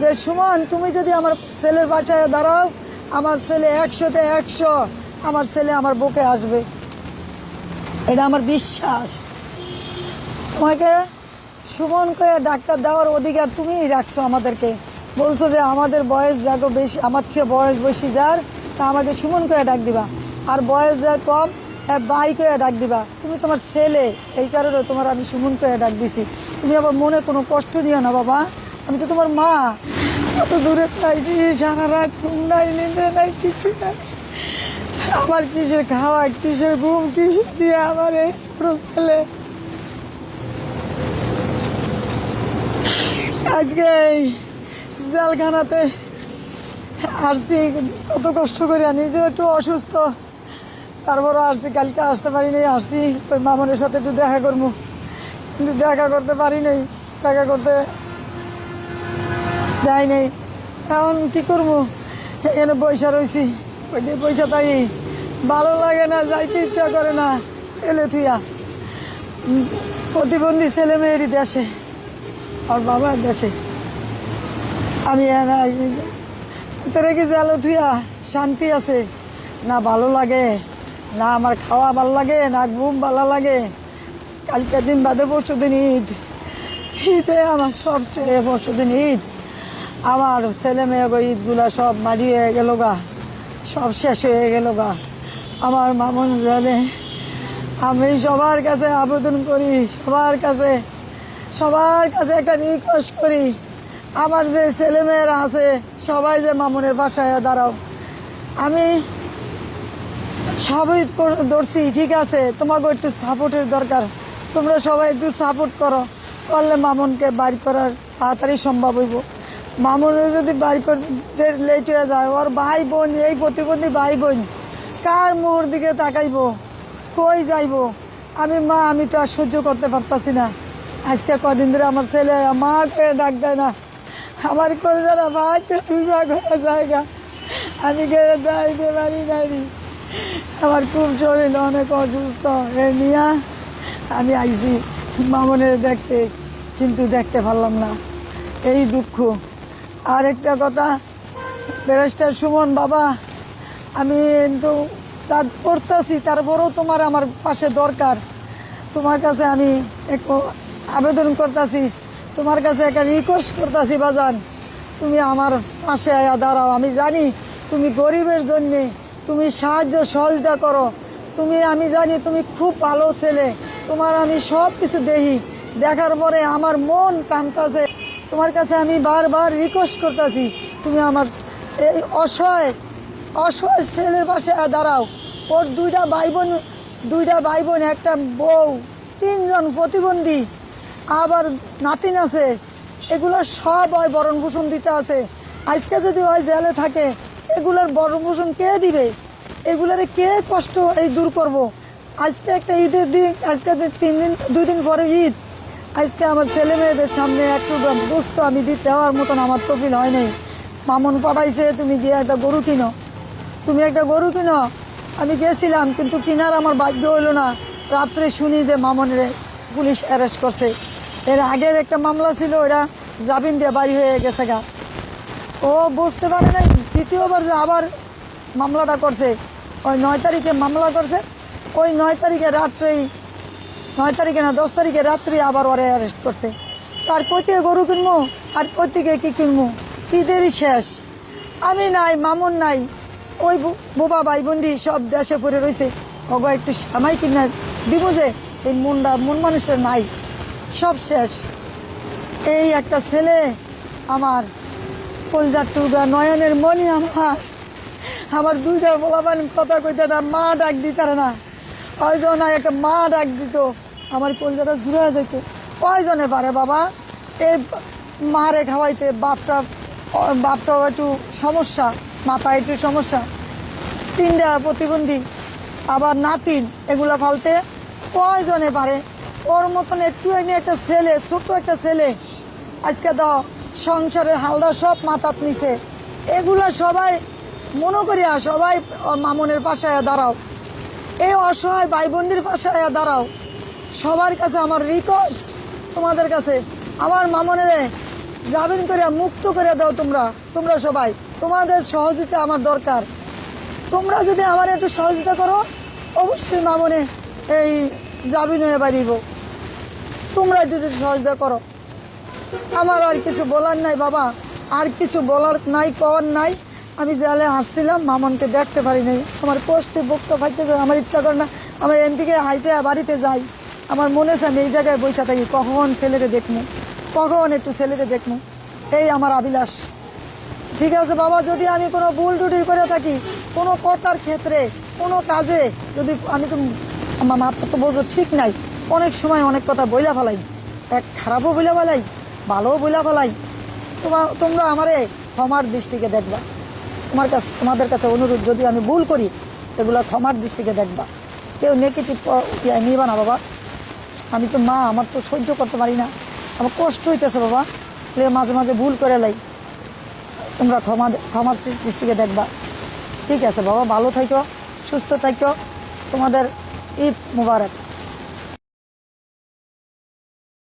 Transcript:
যে, সুমন, তুমি যদি আমার ছেলের বাসায় দাঁড়াও, আমার ছেলে একশোতে একশো, আমার ছেলে আমার বুকে আসবে। এটা আমার বিশ্বাস। তোমাকে, সুমনকে ডাক্তার দেওয়ার অধিকার তুমিই রাখছো আমাদেরকে। বলছো যে, আমাদের বয়স যাকে বেশি, আমার চেয়ে বয়স বেশি যার, তা আমাকে সুমন করে ডাক দিবা। আর বয়স যার কম হ্যাঁ বাই করে ডাক দিবা। তুমি তোমার ছেলে, এই কারণে তোমার আমি সুমন করে ডাক দিছি। তুমি আবার মনে কোনো কষ্ট নিও না, বাবা। আমি তো তোমার মা। কত দূরে পাইছি সারা রাত ঘুম নাই নিন্দে নাই কিছু নাই। আমার কিসের খাওয়া, কিসের ঘুম, কিসের দিয়ে আমার এই ছোট ছেলে? আজকে এই জালখানাতে আসছি, কত কষ্ট করে, নিজেও একটু অসুস্থ। তারপরও আসছি, কালকে আসতে পারি নাই আসছি। ওই মামনের সাথে একটু দেখা করব। কিন্তু দেখা করতে পারি নাই। দেখা করতে দেয় নেই। এখন কি করব? এখানে পয়সা রয়েছি ওই যে পয়সা তাই ভালো লাগে না যাইতে ইচ্ছা করে না ছেলে উম, প্রতিবন্ধী ছেলে মেয়েরই দেশে আর বাবার দেশে। আমি তোরে কি জালো থুয়া শান্তি আছে? না ভালো লাগে না আমার খাওয়া ভালো লাগে না ঘুম ভালো লাগে। কালকে দিন বাদে পরশু দিন ঈদ। ঈদে আমার সব ছেলে পরশু ঈদ। আমার ছেলে মেয়ে ঈদগুলা সব মারি হয়ে গেল গা। সব শেষ হয়ে গেল গা। আমার মামন জানে, আমি সবার কাছে আবেদন করি, সবার কাছে সবার কাছে একটা রিকোয়েস্ট করি। আমার যে ছেলেমেয়েরা আছে, সবাই যে মামুনের বাসায় দাঁড়াও। আমি সবই ধরছি, ঠিক আছে তোমাকে একটু সাপোর্টের দরকার। তোমরা সবাই একটু সাপোর্ট করো, করলে মামুনকে বাড়ি করার তাড়াতাড়ি সম্ভব হইব। মামুনের যদি বাড়ি করতে লেট হয়ে যায়, ওর ভাই বোন, এই প্রতিবন্ধী ভাই বোন, কার মোহর দিকে তাকাইবো? কই যাইবো? আমি মা, আমি তো আর সহ্য করতে পারতাছি না। আজকে কদিন ধরে আমার ছেলে মা করে ডাক দেয় না। আমার করে যারা ভাই তো তুই ভাগ হয়ে জায়গা আমি গেলে দাইতে পারি নাই আমার খুব শরীর অনেক অসুস্থ। এ নিয়ে আমি আইছি মামনের দেখতে, কিন্তু দেখতে পারলাম না। এই দুঃখ। আর একটা কথা, ব্যারিস্টার সুমন বাবা, আমি কিন্তু তা করতেছি, তারপরেও তোমার আমার পাশে দরকার। তোমার কাছে আমি একটু আবেদন করতেছি, তোমার কাছে একটা রিকোয়েস্ট করতেছি, বাজান, তুমি আমার পাশে আয়া দাঁড়াও। আমি জানি তুমি গরিবের জন্যে, তুমি সাহায্য সহযোগিতা করো। তুমি, আমি জানি তুমি খুব ভালো ছেলে, তোমার আমি সব কিছু দেখি। দেখার পরে আমার মন টানতাছে তোমার কাছে আমি বারবার রিকোয়েস্ট করতেছি, তুমি আমার এই অসহায় অসহায় ছেলের পাশে দাঁড়াও। ওর দুইটা ভাই বোন দুইটা ভাই বোন একটা বউ, তিনজন প্রতিবন্ধী, আবার নাতিন আছে। এগুলো সব হয় বরণ দিতে আছে। আজকে যদি হয় জেলে থাকে, এগুলোর বরণ কে দিবে? এগুলোরে কে কষ্ট এই দূর করব। আজকে একটা ঈদের দিন, আজকে তিন দিন, দুই দিন পরে ঈদ আজকে আমার ছেলে মেয়েদের সামনে একটু বুঝতো আমি দিতে হওয়ার মতন আমার তফিল হয় নাই মামুন পাঠাইছে, তুমি গিয়ে একটা গরু কিনো। তুমি একটা গরু কিনো? আমি গেছিলাম, কিন্তু কিনার আমার ভাগ্য হইল না। রাত্রে শুনি যে মামনের পুলিশ অ্যারেস্ট করছে। এর আগের একটা মামলা ছিল ওটা জামিন দিয়ে বাড়ি হয়ে গেছে গা। ও বুঝতে পারে নাই, দ্বিতীয়বার যে আবার মামলাটা করছে। ওই নয় তারিখে মামলা করছে? ওই নয় তারিখে রাত্রেই নয় তারিখে না, দশ তারিখে রাত্রি আবার ওরে অ্যারেস্ট করছে। তার কোথেকে গরু কিনবো আর কোথেকে কি কিনবো ঈদেরই শেষ। আমি নাই, মামুন নাই, ওই বোবা ভাই বন্দি সব দেশে পড়ে রয়েছে ওগো একটু সামাই কিনা দিব যে, এই মনটা মন মানুষের নাই। সব শেষ। এই একটা ছেলে আমার, কলজার টুকরা নয়নের মনি আমার। আমার দুইটা বলাবান কথা কইতে না, মা ডাক দিতার না। কয়জন একটা মা ডাক দিত। আমার কলজাটা জুড়ে যেত কয়জনে পারে বাবা? এই মারে খাওয়াইতে বাপটা বাপটাও একটু সমস্যা মাথা একটু সমস্যা। তিনটা প্রতিবন্ধী, আবার নাতিন, এগুলা ফালতে কয়জনে পারে? ওর মতন একটু এনে একটা ছেলে, ছোট্ট একটা ছেলে, আজকে দাও, সংসারের হালটা সব মাথাত নিছে। এগুলা সবাই মনে করিয়া সবাই মামনের পাশে দাঁড়াও। এই অসহায় ভাই বোনদের পাশে দাঁড়াও। সবার কাছে আমার রিকোয়েস্ট তোমাদের কাছে। আমার মামনেরে জামিন করিয়া মুক্ত করে দাও তোমরা তোমরা সবাই। তোমাদের সহযোগিতা আমার দরকার। তোমরা যদি আমার একটু সহযোগিতা করো, অবশ্যই মামনে এই জামিন হয়ে বাড়িব। তোমরা একটু যদি সহযোগিতা করো। আমার আর কিছু বলার নাই বাবা। আর কিছু বলার নাই, কওয়ার নাই। আমি জেলে হাসছিলাম, মামনকে দেখতে পারি নাই। আমার কষ্টে ফাইতে আমার ইচ্ছা করে না আমার এন থেকে হাইটে বাড়িতে যাই। আমার মনে আছে আমি এই জায়গায় বসে থাকি, কখন ছেলেকে দেখব কখন একটু ছেলেকে দেখব এই আমার আবিলাস ঠিক আছে বাবা, যদি আমি কোনো ভুল টুটি করে থাকি, কোনো কথার ক্ষেত্রে, কোনো কাজে, যদি আমি তো আমার মাথা তো বোঝো ঠিক নাই। অনেক সময় অনেক কথা বইলা ফেলাই। এক খারাপও বইলা ফেলাই, ভালোও বইলা ফেলাই। তোমার তোমরা আমারে ক্ষমার দৃষ্টিকে দেখবা। তোমার কাছে তোমাদের কাছে অনুরোধ, যদি আমি ভুল করি, এগুলো ক্ষমার দৃষ্টিকে দেখবা। কেউ নেগেটিভ নিবা না বাবা। আমি তো মা, আমার তো সহ্য করতে পারি না। আমার কষ্ট হইতেছে বাবা। মাঝে মাঝে ভুল করে লাই। তোমরা ক্ষমা ক্ষমার দৃষ্টিকে দেখবা। ঠিক আছে বাবা, ভালো থাকো সুস্থ থাকো তোমাদের ঈদ মুবারক।